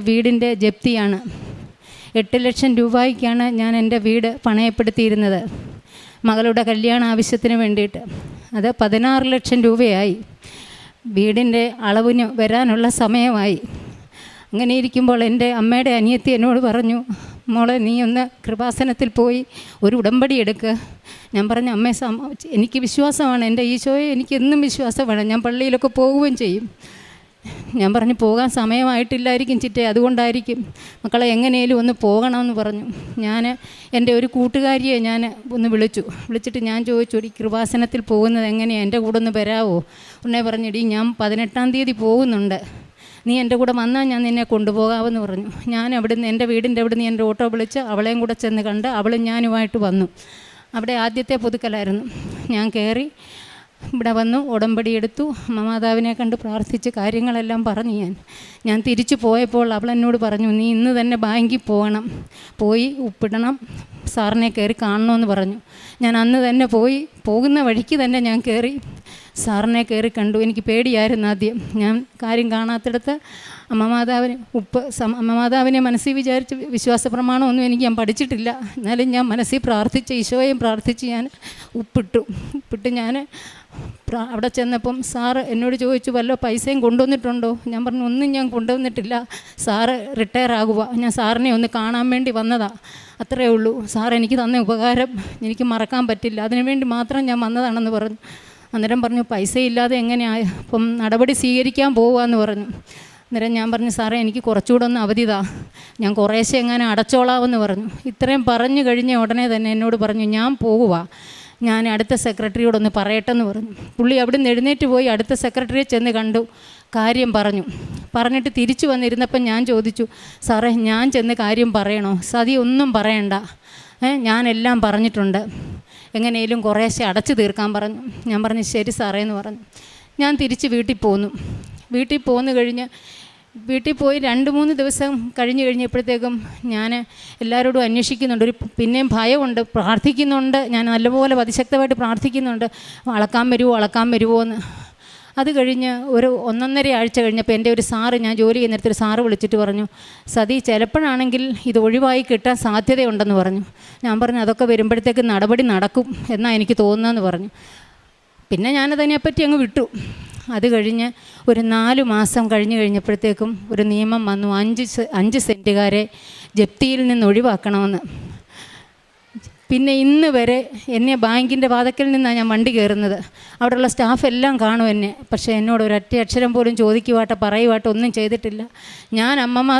വീടിന്റെ ജപ്തിയാണ്. എട്ട് ലക്ഷം രൂപയ്ക്കാണ് ഞാൻ എന്റെ വീട് പണയപ്പെടുത്തിയിരുന്നത്. മകളുടെ കല്യാണ ആവശ്യത്തിന് വേണ്ടിയിട്ട്. അത് പതിനാറ് ലക്ഷം രൂപയായി. വീടിന്റെ അളവിന് വരാനുള്ള സമയമായി. അങ്ങനെ ഇരിക്കുമ്പോൾ എന്റെ അമ്മയുടെ അനിയത്തി എന്നോട് പറഞ്ഞു മോളെ നീ ഒന്ന് കൃപാസനത്തിൽ പോയി ഒരു ഉടമ്പടി എടുക്കുക ഞാൻ പറഞ്ഞു അമ്മേ എനിക്ക് വിശ്വാസമാണ്. എന്റെ ഈശോയെ എനിക്ക് എന്നും വിശ്വാസമാണ്. ഞാൻ പള്ളിയിലൊക്കെ പോവുകയും ചെയ്യും. ഞാൻ പറഞ്ഞു പോകാൻ സമയമായിട്ടില്ലായിരിക്കും ചിറ്റേ അതുകൊണ്ടായിരിക്കും. മക്കളെ എങ്ങനെയും ഒന്ന് പോകണമെന്ന് പറഞ്ഞു. ഞാൻ എന്റെ ഒരു കൂട്ടുകാരിയെ ഞാൻ ഒന്ന് വിളിച്ചു. വിളിച്ചിട്ട് ഞാൻ ചോദിച്ചു ഈ കൃപാസനത്തിൽ പോകുന്നത് എങ്ങനെയാണ് എന്റെ കൂടെ ഒന്ന് വരാവോ? ഉടനെ പറഞ്ഞിടി ഞാൻ പതിനെട്ടാം തീയതി പോകുന്നുണ്ട്. നീ എന്റെ കൂടെ വന്നാൽ ഞാൻ നിന്നെ കൊണ്ടുപോകാമെന്ന് പറഞ്ഞു. ഞാൻ അവിടുന്ന് എന്റെ വീടിന്റെ അവിടുന്ന് എന്റെ ഓട്ടോ വിളിച്ച് അവളെയും കൂടെ ചെന്ന് കണ്ട് അവളും ഞാനുമായിട്ട് വന്നു. അവിടെ ആദ്യത്തെ പുതുക്കലായിരുന്നു. ഞാൻ കയറി ഇവിടെ വന്നു ഉടമ്പടി എടുത്തു. മാതാവിനെ കണ്ട് പ്രാർത്ഥിച്ച് കാര്യങ്ങളെല്ലാം പറഞ്ഞു ഞാൻ. ഞാൻ തിരിച്ചു പോയപ്പോൾ അവൾ എന്നോട് പറഞ്ഞു നീ ഇന്ന് തന്നെ ബാങ്കിൽ പോകണം. പോയി ഉപ്പിടണം. സാറിനെ കയറി കാണണമെന്ന് പറഞ്ഞു. ഞാൻ അന്ന് തന്നെ പോയി പോകുന്ന വഴിക്ക് തന്നെ ഞാൻ കയറി സാറിനെ കയറി കണ്ടു. എനിക്ക് പേടിയായിരുന്നു ആദ്യം. ഞാൻ കാര്യം കാണാത്തിടത്ത് അമ്മ മാതാവിന് ഉപ്പ് അമ്മ മാതാവിനെ മനസ്സിൽ വിചാരിച്ച് വിശ്വാസ പ്രമാണമൊന്നും എനിക്ക് ഞാൻ പഠിച്ചിട്ടില്ല. എന്നാലും ഞാൻ മനസ്സിൽ പ്രാർത്ഥിച്ച് ഈശോയും പ്രാർത്ഥിച്ച് ഞാൻ ഉപ്പിട്ടു. ഉപ്പിട്ട് ഞാൻ അവിടെ ചെന്നപ്പം സാറ് എന്നോട് ചോദിച്ചു വല്ല പൈസയും കൊണ്ടുവന്നിട്ടുണ്ടോ? ഞാൻ പറഞ്ഞു ഒന്നും ഞാൻ കൊണ്ടുവന്നിട്ടില്ല. സാറ് റിട്ടയർ ആകുക ഞാൻ സാറിനെ ഒന്ന് കാണാൻ വേണ്ടി വന്നതാ. അത്രേ ഉള്ളൂ. സാർ എനിക്ക് തന്ന ഉപകാരം എനിക്ക് മറക്കാൻ പറ്റില്ല. അതിനുവേണ്ടി മാത്രം ഞാൻ വന്നതാണെന്ന് പറഞ്ഞു. അന്നേരം പറഞ്ഞു പൈസ ഇല്ലാതെ എങ്ങനെയാണ് അപ്പം നടപടി സ്വീകരിക്കാൻ പോവാന്ന് പറഞ്ഞു. അന്നേരം ഞാൻ പറഞ്ഞു സാറേ എനിക്ക് കുറച്ചുകൂടെ ഒന്ന് അവധി താ. ഞാൻ കുറേശ്ശെ എങ്ങനെ അടച്ചോളാമെന്ന് പറഞ്ഞു. ഇത്രയും പറഞ്ഞു കഴിഞ്ഞ ഉടനെ തന്നെ എന്നോട് പറഞ്ഞു ഞാൻ പോകുക ഞാൻ അടുത്ത സെക്രട്ടറിയോടൊന്ന് പറയട്ടെന്ന് പറഞ്ഞു. പുള്ളി അവിടെ നിന്ന് എഴുന്നേറ്റ് പോയി അടുത്ത സെക്രട്ടറിയെ ചെന്ന് കണ്ടു. കാര്യം പറഞ്ഞു. പറഞ്ഞിട്ട് തിരിച്ചു വന്നിരുന്നപ്പം ഞാൻ ചോദിച്ചു സാറേ ഞാൻ ചെന്ന് കാര്യം പറയണോ? സതി ഒന്നും പറയണ്ട. ഞാനെല്ലാം പറഞ്ഞിട്ടുണ്ട്. എങ്ങനെയും കുറേശ്ശെ അടച്ചു തീർക്കാൻ പറഞ്ഞു. ഞാൻ പറഞ്ഞു ശരി സാറേ എന്ന് പറഞ്ഞു. ഞാൻ തിരിച്ച് വീട്ടിൽ പോന്നു. വീട്ടിൽ പോന്നു കഴിഞ്ഞ് വീട്ടിൽ പോയി രണ്ട് മൂന്ന് ദിവസം കഴിഞ്ഞ് കഴിഞ്ഞപ്പോഴത്തേക്കും ഞാൻ എല്ലാവരോടും അന്വേഷിക്കുന്നുണ്ട്. ഒരു പിന്നെയും ഭയമുണ്ട്. പ്രാർത്ഥിക്കുന്നുണ്ട്. ഞാൻ നല്ലപോലെ അതിശക്തമായിട്ട് പ്രാർത്ഥിക്കുന്നുണ്ട്. അളക്കാൻ വരുമോ അളക്കാൻ വരുമോ എന്ന്. അത് കഴിഞ്ഞ് ഒരു ഒന്നൊന്നര ആഴ്ച കഴിഞ്ഞപ്പോൾ എന്റെ ഒരു സാറ് ഞാൻ ജോലി ഒരു സാറ് വിളിച്ചിട്ട് പറഞ്ഞു സതി ചിലപ്പോഴാണെങ്കിൽ ഇത് ഒഴിവായി കിട്ടാൻ സാധ്യതയുണ്ടെന്ന് പറഞ്ഞു. ഞാൻ പറഞ്ഞു അതൊക്കെ വരുമ്പോഴത്തേക്ക് നടപടി നടക്കും എന്നാണ് എനിക്ക് തോന്നുന്നതെന്ന് പറഞ്ഞു. പിന്നെ ഞാനതിനെപ്പറ്റി അങ്ങ് വിട്ടു. അത് കഴിഞ്ഞ് ഒരു നാല് മാസം കഴിഞ്ഞ് കഴിഞ്ഞപ്പോഴത്തേക്കും ഒരു നിയമം വന്നു അഞ്ച് അഞ്ച് സെന്റുകാരെ ജപ്തിയിൽ നിന്ന് ഒഴിവാക്കണമെന്ന്. പിന്നെ ഇന്ന് വരെ എന്നെ ബാങ്കിന്റെ വാതക്കൽ നിന്നാണ് ഞാൻ വണ്ടി കയറുന്നത്. അവിടെയുള്ള സ്റ്റാഫ് എല്ലാം കാണും എന്നെ. പക്ഷേ എന്നോട് ഒരൊറ്റ അക്ഷരം പോലും ചോദിക്കുവാട്ടോ പറയുവാട്ടോ ഒന്നും ചെയ്തിട്ടില്ല. ഞാൻ അമ്മമാർ